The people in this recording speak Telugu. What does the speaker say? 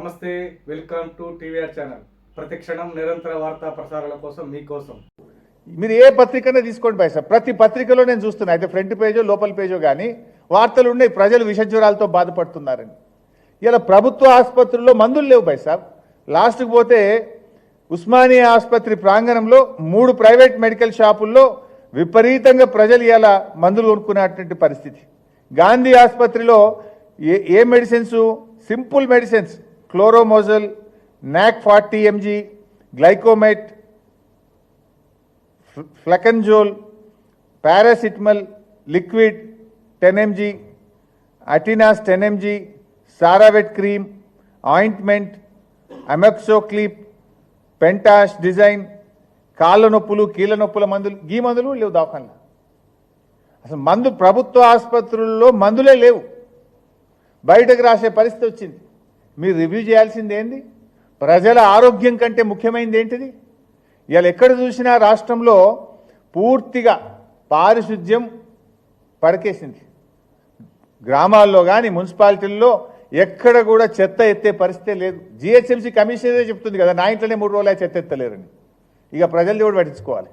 నమస్తే వెల్కమ్ టు టీవీఆర్ ఛానల్. ప్రతి క్షణం నిరంతర వార్తా ప్రసారాల కోసం మీకోసం. మీరు ఏ పత్రికనే తీసుకోండి భాయ్ సార్. ప్రతి పత్రికలో నేను చూస్తున్నా అయితే ఫ్రంట్ పేజో లోపల పేజో కానీ వార్తలు ఉన్నాయి ప్రజలు విషజ్వరాలతో బాధపడుతున్నారని. ఇలా ప్రభుత్వ ఆసుపత్రుల్లో మందులు లేవు భాయ్ సాబ్ లాస్ట్కి పోతే ఉస్మానియా ఆసుపత్రి ప్రాంగణంలో మూడు ప్రైవేట్ మెడికల్ షాపుల్లో విపరీతంగా ప్రజలు ఇలా మందులు కొనుక్కునేటువంటి పరిస్థితి. గాంధీ ఆసుపత్రిలో ఏ ఏ మెడిసిన్స్? Simple medicines. క్లోరోమోజల్ నాక్ forty MG గ్లైకోమైట్ fluconazole paracetamol liquid ten MG అటినాస్ ten MG సారావెట్ క్రీమ్ ఆయింట్మెంట్ అమెక్సోక్లీప్ పెంటాష్ డిజైన్ కాళ్ళ నొప్పులు కీళ్ళ నొప్పుల మందులు ఈ మందులు లేవు దవాఖానలో. అసలు మందు ప్రభుత్వ ఆసుపత్రుల్లో మందులే లేవు. బయటకు రాసే పరిస్థితి వచ్చింది. మీరు రివ్యూ చేయాల్సింది ఏంది? ప్రజల ఆరోగ్యం కంటే ముఖ్యమైనది ఏంటిది? ఇవాళ ఎక్కడ చూసినా రాష్ట్రంలో పూర్తిగా పారిశుద్ధ్యం పడకేసింది. గ్రామాల్లో కానీ మున్సిపాలిటీల్లో ఎక్కడ కూడా చెత్త ఎత్తే పరిస్థితే లేదు. జిహెచ్ఎంసీ కమిషనరే చెప్తుంది కదా నా ఇంట్లోనే మూడు రోజులు చెత్త ఎత్తలేరని. ఇక ప్రజలు కూడా పట్టించుకోవాలి.